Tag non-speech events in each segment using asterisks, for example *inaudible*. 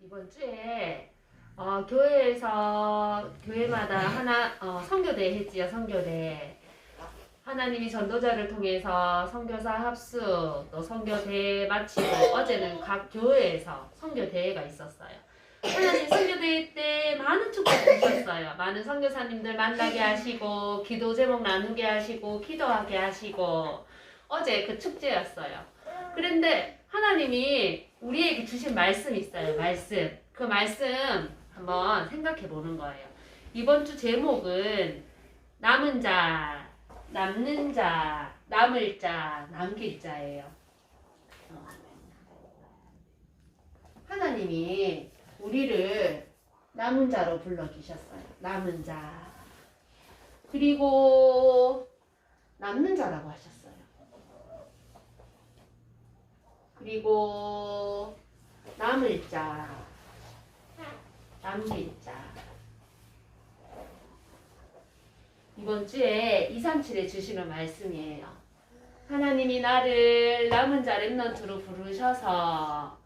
이번 주에 어, 교회에서 교회마다 하나 어, 선교대 했지요 선교대 하나님이 전도자를 통해서 선교사 합수 또 선교대 마치고 어제는 각 교회에서 선교대회가 있었어요. 하나님 선교대회 때 많은 축복 주셨어요. 많은 선교사님들 만나게 하시고 기도 제목 나누게 하시고 기도하게 하시고 어제 그 축제였어요. 그런데 하나님이 우리에게 주신 말씀이 있어요. 말씀. 그 말씀 한번 생각해 보는 거예요. 이번 주 제목은 남은 자, 남는 자, 남을 자, 남길 자예요. 어. 하나님이 우리를 남은 자로 불러주셨어요. 남은 자. 그리고 남는 자라고 하셨어요. 그리고 남을 자, 남길 자. 이번 주에 237에 주시는 말씀이에요. 하나님이 나를 남은 자 랩넌트로 부르셔서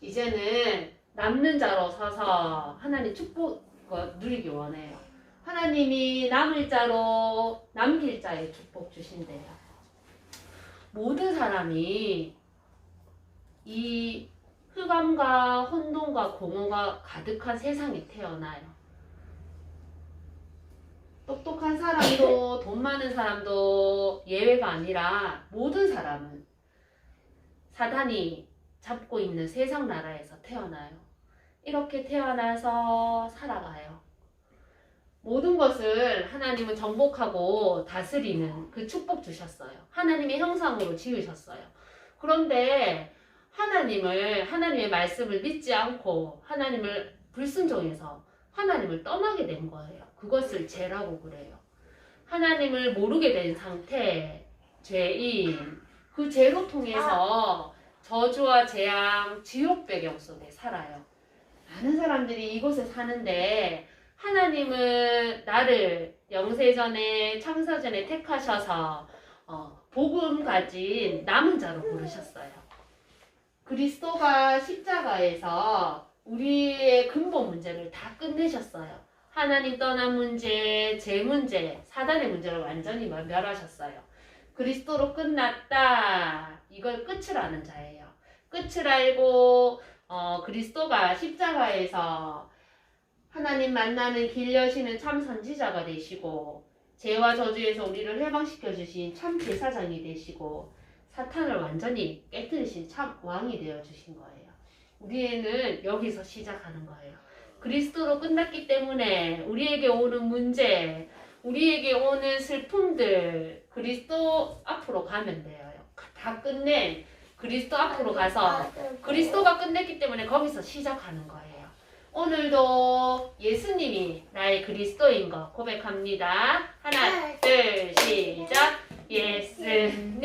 이제는 남는 자로 서서 하나님 축복 누리기 원해요. 하나님이 남을 자로 남길 자의 축복 주신대요. 모든 사람이 이 흑암과 혼돈과 공허가 가득한 세상에 태어나요. 똑똑한 사람도 *laughs* 돈 많은 사람도 예외가 아니라 모든 사람은 사단이 잡고 있는 세상 나라에서 태어나요. 이렇게 태어나서 살아가요. 모든 것을 하나님은 정복하고 다스리는 그 축복 주셨어요. 하나님의 형상으로 지으셨어요. 그런데 하나님을 하나님의 말씀을 믿지 않고 하나님을 불순종해서 하나님을 떠나게 된 거예요. 그것을 죄라고 그래요. 하나님을 모르게 된 상태, 죄인, 그 죄로 통해서 저주와 재앙, 지옥 배경 속에 살아요. 많은 사람들이 이곳에 사는데 하나님은 나를 영세전에 창세전에 택하셔서 어, 복음 가진 남은 자로 부르셨어요. 그리스도가 십자가에서 우리의 근본 문제를 다 끝내셨어요. 하나님 떠난 문제, 제 문제, 사단의 문제를 완전히 멸하셨어요. 그리스도로 끝났다. 이걸 끝을 아는 자예요. 끝을 알고 어, 그리스도가 십자가에서 하나님 만나는 길 여시는 참 선지자가 되시고 죄와 저주에서 우리를 해방시켜 주신 참 제사장이 되시고 사탄을 완전히 깨뜨리신 참 왕이 되어 주신 거예요. 우리는 여기서 시작하는 거예요. 그리스도로 끝났기 때문에 우리에게 오는 문제, 우리에게 오는 슬픔들 그리스도 앞으로 가면 돼요. 다 끝내 그리스도 앞으로 가서 그리스도가 끝냈기 때문에 거기서 시작하는 거예요. 오늘도 예수님이 나의 그리스도인 거 고백합니다. 하나, 둘, 시작. 예수님은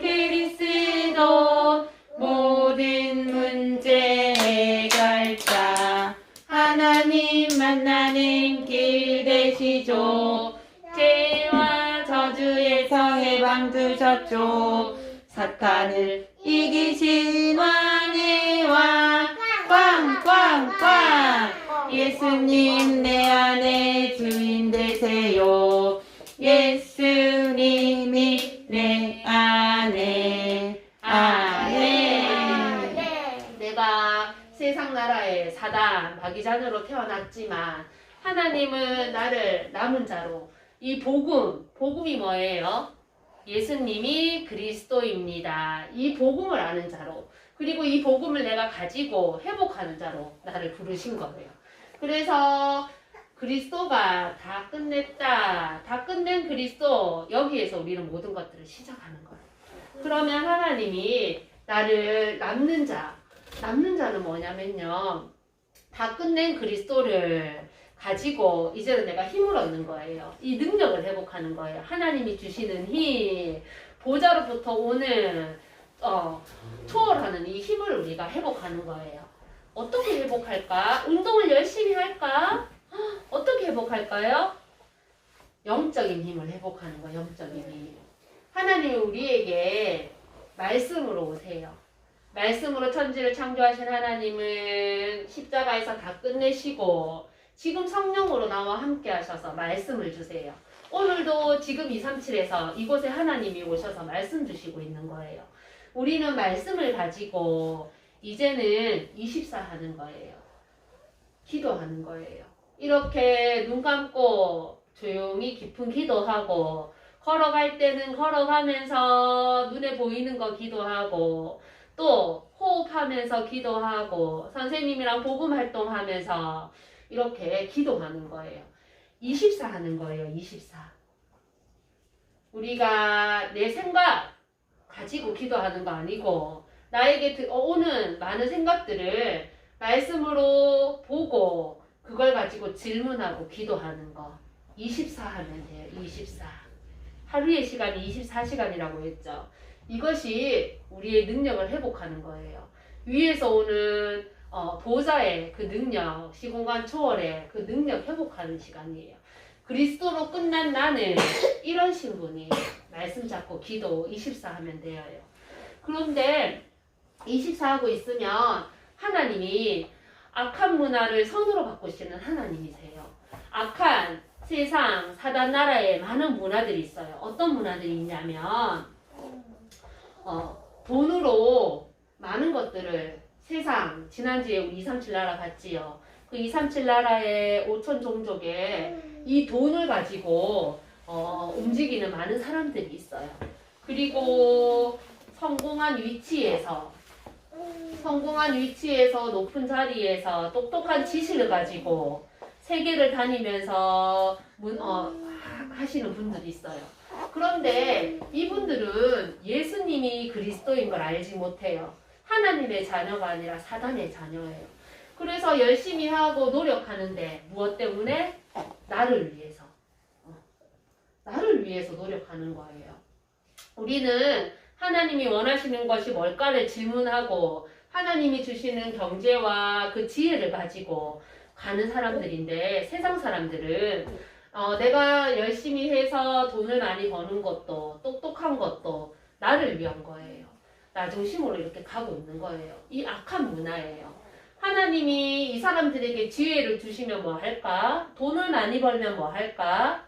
그리스도 모든 문제 해결자. 하나님 만나는 길 되시죠. 죄와 저주에서 해방 주셨죠. 사탄을 이기신 왕의 왕 꽝꽝꽝. 예수님 내 안에 주인 되세요. 예수 님이 내 안에 아멘 내가 세상 나라의 사단 마귀자녀로 태어났지만 하나님은 나를 남은 자로 이 복음 복음이 뭐예요? 예수님이 그리스도입니다. 이 복음을 아는 자로 그리고 이 복음을 내가 가지고 회복하는 자로 나를 부르신 거예요. 그래서 그리스도가 다 끝냈다. 다 끝낸 그리스도 여기에서 우리는 모든 것들을 시작하는 거예요. 그러면 하나님이 나를 남는 자 남는 자는 뭐냐면요. 다 끝낸 그리스도를 가지고 이제는 내가 힘을 얻는 거예요. 이 능력을 회복하는 거예요. 하나님이 주시는 힘, 보좌로부터 오는 어, 초월하는 이 힘을 우리가 회복하는 거예요. 어떻게 회복할까? 운동을 열심히 할까? 어떻게 회복할까요? 영적인 힘을 회복하는 거예요. 영적인 힘. 하나님이 우리에게 말씀으로 오세요. 말씀으로 천지를 창조하신 하나님은 십자가에서 다 끝내시고 지금 성령으로 나와 함께 하셔서 말씀을 주세요. 오늘도 지금 237에서 이곳에 하나님이 오셔서 말씀 주시고 있는 거예요. 우리는 말씀을 가지고 이제는 24 하는 거예요. 기도하는 거예요. 이렇게 눈 감고 조용히 깊은 기도하고 걸어갈 때는 걸어가면서 눈에 보이는 거 기도하고 또 호흡하면서 기도하고 선생님이랑 복음 활동하면서 이렇게 기도하는 거예요. 24 하는 거예요. 24. 우리가 내 생각 가지고 기도하는 거 아니고 나에게 드- 어, 오는 많은 생각들을 말씀으로 보고 그걸 가지고 질문하고 기도하는 거. 24 하면 돼요. 24. 하루의 시간이 24시간이라고 했죠. 이것이 우리의 능력을 회복하는 거예요. 위에서 오는 어, 보좌의 그 능력, 시공간 초월의 그 능력 회복하는 시간이에요. 그리스도로 끝난 나는 이런 신분이 말씀 잡고 기도 24 하면 돼요. 그런데 24 하고 있으면 하나님이 악한 문화를 선으로 바꾸시는 하나님이세요. 악한 세상, 사단 나라에 많은 문화들이 있어요. 어떤 문화들이 있냐면, 어, 돈으로 많은 것들을 세상, 지난주에 우리 237 나라 봤지요. 그 237 나라의 5천 종족에 이 돈을 가지고 어, 움직이는 많은 사람들이 있어요. 그리고 성공한 위치에서 성공한 위치에서 높은 자리에서 똑똑한 지식을 가지고 세계를 다니면서 문, 어, 하- 하시는 분들이 있어요. 그런데 이분들은 예수님이 그리스도인 걸 알지 못해요. 하나님의 자녀가 아니라 사단의 자녀예요. 그래서 열심히 하고 노력하는데 무엇 때문에? 나를 위해서. 어, 나를 위해서 노력하는 거예요. 우리는 하나님이 원하시는 것이 뭘까를 질문하고 하나님이 주시는 경제와 그 지혜를 가지고 가는 사람들인데 세상 사람들은 어, 내가 열심히 해서 돈을 많이 버는 것도 똑똑한 것도 나를 위한 거예요. 나 중심으로 이렇게 가고 있는 거예요. 이 악한 문화예요. 하나님이 이 사람들에게 지혜를 주시면 뭐 할까? 돈을 많이 벌면 뭐 할까?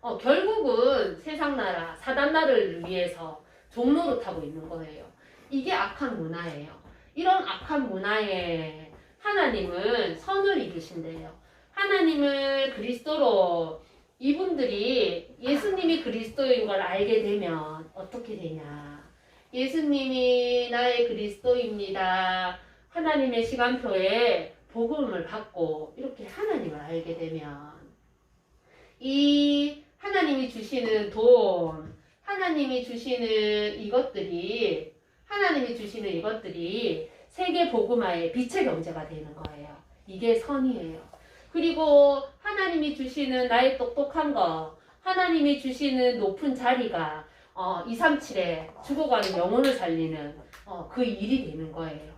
어, 결국은 세상 나라, 사단 나라를 위해서 종로로 타고 있는 거예요. 이게 악한 문화예요. 이런 악한 문화에 하나님은 선을 이루신대요. 하나님을 그리스도로 이분들이 예수님이 그리스도인 걸 알게 되면 어떻게 되냐? 예수님이 나의 그리스도입니다. 하나님의 시간표에 복음을 받고 이렇게 하나님을 알게 되면 이 하나님이 주시는 돈, 하나님이 주시는 이것들이 하나님이 주시는 이것들이 세계 복음화의 빛의 경제가 되는 거예요. 이게 선이에요. 그리고 하나님이 주시는 나의 똑똑한 거, 하나님이 주시는 높은 자리가 어, 237에 죽어가는 영혼을 살리는 어, 그 일이 되는 거예요.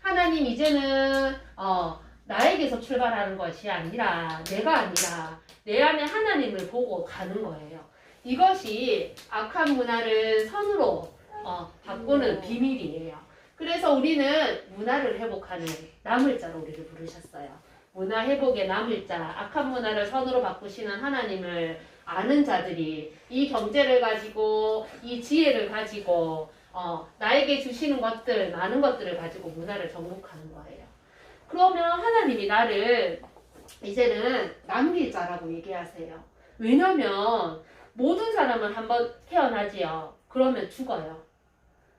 하나님 이제는 어, 나에게서 출발하는 것이 아니라 내가 아니라 내 안에 하나님을 보고 가는 거예요. 이것이 악한 문화를 선으로 어, 바꾸는 비밀이에요. 그래서 우리는 문화를 회복하는 나물자로 우리를 부르셨어요. 문화 회복의 나물자, 악한 문화를 선으로 바꾸시는 하나님을 아는 자들이 이 경제를 가지고 이 지혜를 가지고 어, 나에게 주시는 것들, 많은 것들을 가지고 문화를 정복하는 거예요. 그러면 하나님이 나를 이제는 남길 자라고 얘기하세요. 왜냐면 모든 사람은 한번 태어나지요. 그러면 죽어요.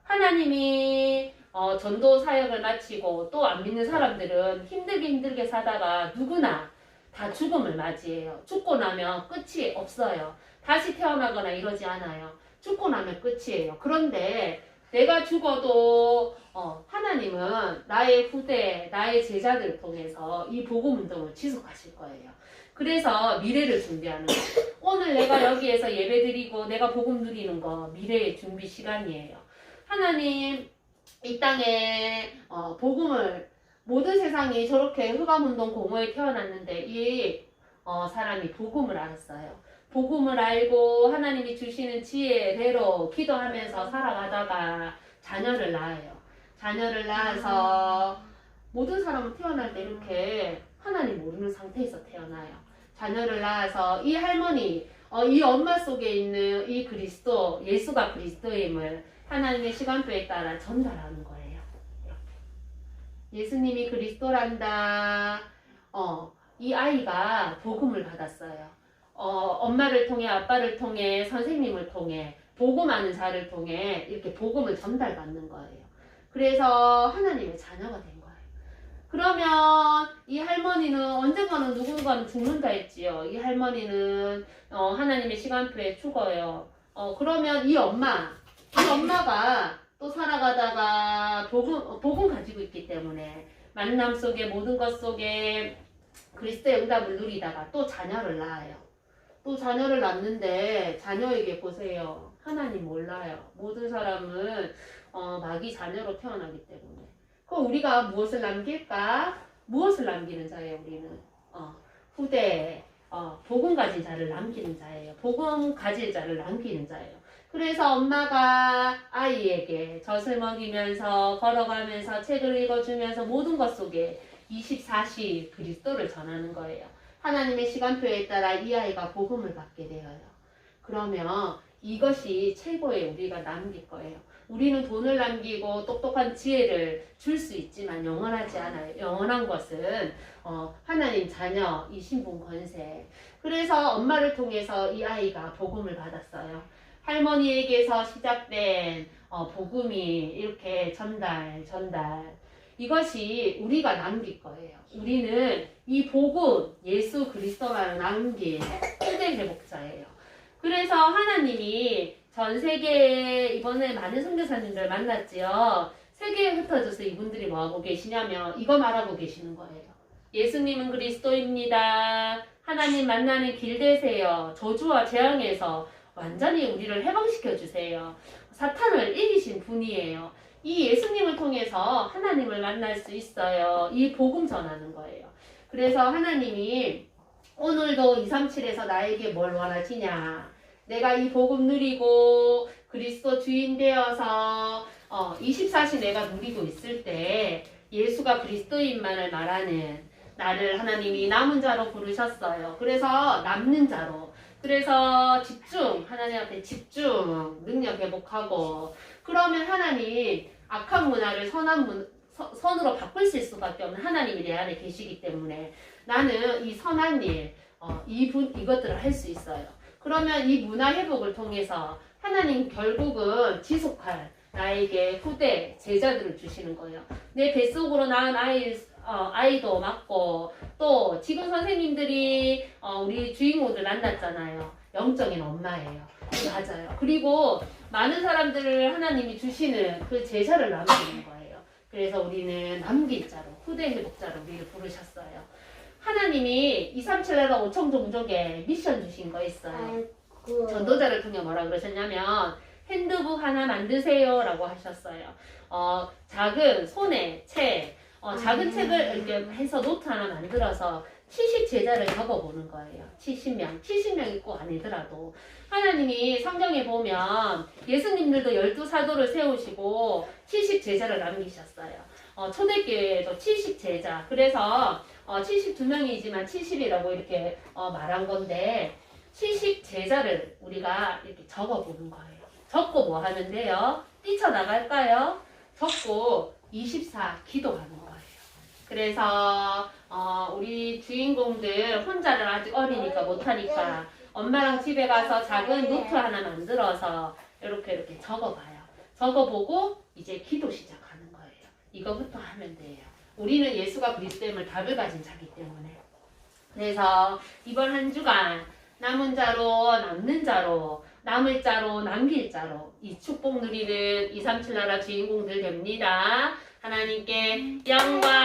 하나님이 어, 전도 사역을 마치고 또 안 믿는 사람들은 힘들게 힘들게 사다가 누구나 다 죽음을 맞이해요. 죽고 나면 끝이 없어요. 다시 태어나거나 이러지 않아요. 죽고 나면 끝이에요. 그런데 내가 죽어도 어, 하나님은 나의 후대, 나의 제자들을 통해서 이 복음 운동을 지속하실 거예요. 그래서 미래를 준비하는 거. 오늘 내가 여기에서 예배드리고 내가 복음 누리는 거 미래의 준비 시간이에요. 하나님 이 땅에 어, 복음을 모든 세상이 저렇게 흑암운동 공허에 태어났는데 이 어, 사람이 복음을 알았어요. 복음을 알고 하나님이 주시는 지혜대로 기도하면서 살아가다가 자녀를 낳아요. 자녀를 낳아서 모든 사람은 태어날 때 이렇게 하나님 모르는 상태에서 태어나요. 자녀를 낳아서 이 할머니, 어, 이 엄마 속에 있는 이 그리스도, 예수가 그리스도임을 하나님의 시간표에 따라 전달하는 거예요. 예수님이 그리스도란다. 어, 이 아이가 복음을 받았어요. 어, 엄마를 통해, 아빠를 통해, 선생님을 통해, 복음하는 자를 통해 이렇게 복음을 전달받는 거예요. 그래서 하나님의 자녀가 된 거예요. 그러면 이 할머니는 언젠가는 누군가는 죽는다 했지요. 이 할머니는 어, 하나님의 시간표에 죽어요. 어, 그러면 이 엄마, 이 엄마가 또 살아가다가 복음, 어, 복음 가지고 있기 때문에 만남 속에 모든 것 속에 그리스도의 응답을 누리다가 또 자녀를 낳아요. 또 자녀를 낳는데 자녀에게 보세요. 하나님 몰라요. 모든 사람은 어, 마귀 자녀로 태어나기 때문에. 그럼 우리가 무엇을 남길까? 무엇을 남기는 자예요, 우리는? 어, 후대, 어, 복음 가진 자를 남기는 자예요. 복음 가질 자를 남기는 자예요. 그래서 엄마가 아이에게 젖을 먹이면서 걸어가면서 책을 읽어주면서 모든 것 속에 24시 그리스도를 전하는 거예요. 하나님의 시간표에 따라 이 아이가 복음을 받게 되어요. 그러면 이것이 최고의 우리가 남길 거예요. 우리는 돈을 남기고 똑똑한 지혜를 줄 수 있지만 영원하지 않아요. 영원한 것은 어, 하나님 자녀, 이 신분 권세. 그래서 엄마를 통해서 이 아이가 복음을 받았어요. 할머니에게서 시작된 어, 복음이 이렇게 전달, 전달. 이것이 우리가 남길 거예요. 우리는 이 복음, 예수 그리스도만을 남길 후대 회복자예요. 그래서 하나님이 전 세계에 이번에 많은 선교사님들 만났지요. 세계에 흩어져서 이분들이 뭐하고 계시냐면 이거 말하고 계시는 거예요. 예수님은 그리스도입니다. 하나님 만나는 길 되세요. 저주와 재앙에서 완전히 우리를 해방시켜 주세요. 사탄을 이기신 분이에요. 이 예수님을 통해서 하나님을 만날 수 있어요. 이 복음 전하는 거예요. 그래서 하나님이 오늘도 237에서 나에게 뭘 원하시냐. 내가 이 복음 누리고 그리스도 주인 되어서 어, 24시 내가 누리고 있을 때 예수가 그리스도인만을 말하는 나를 하나님이 남은 자로 부르셨어요. 그래서 남는 자로. 그래서 집중, 하나님 앞에 집중, 능력 회복하고, 그러면 하나님 악한 문화를 선한 문, 서- 선으로 바꿀 수 있을 수밖에 없는 하나님이 내 안에 계시기 때문에 나는 이 선한 일, 어, 이 분, 이것들을 할 수 있어요. 그러면 이 문화 회복을 통해서 하나님 결국은 지속할 나에게 후대 제자들을 주시는 거예요. 내 뱃속으로 낳은 아이, 어, 아이도 맞고 또 지금 선생님들이 어, 우리 주인공들 만났잖아요. 영적인 엄마예요. 맞아요. 그리고 많은 사람들을 하나님이 주시는 그 제자를 남기는 거예요. 그래서 우리는 남길 자로 후대 회복자로 우리를 부르셨어요. 하나님이 237 나라 5천 종족에 미션 주신 거 있어요. 아이고. 전도자를 통해 뭐라 그러셨냐면 핸드북 하나 만드세요 라고 하셨어요. 어, 작은 손에 책, 어, 작은 음. 책을 이렇게 해서 노트 하나 만들어서 70 제자를 적어보는 거예요. 70명, 70명이 꼭 아니더라도 하나님이 성경에 보면 예수님들도 열두 사도를 세우시고 70 제자를 남기셨어요. 어, 초대교회에도 70 제자. 그래서 어, 72명이지만 70이라고 이렇게 어, 말한 건데 70 제자를 우리가 이렇게 적어보는 거예요. 적고 뭐 하면 돼요? 뛰쳐나갈까요? 적고 24 기도하는 거예요. 그래서 어, 우리 주인공들 혼자는 아직 어리니까 못하니까 엄마랑 집에 가서 작은 노트 하나 만들어서 이렇게 이렇게 적어봐요. 적어보고 이제 기도 시작하는 거예요. 이거부터 하면 돼요. 우리는 예수가 그리스도임을 답을 가진 자기 때문에. 그래서 이번 한 주간 남은 자로 남는 자로 남을 자로 남길 자로 이 축복 누리는 237 나라 주인공들 됩니다. 하나님께 영광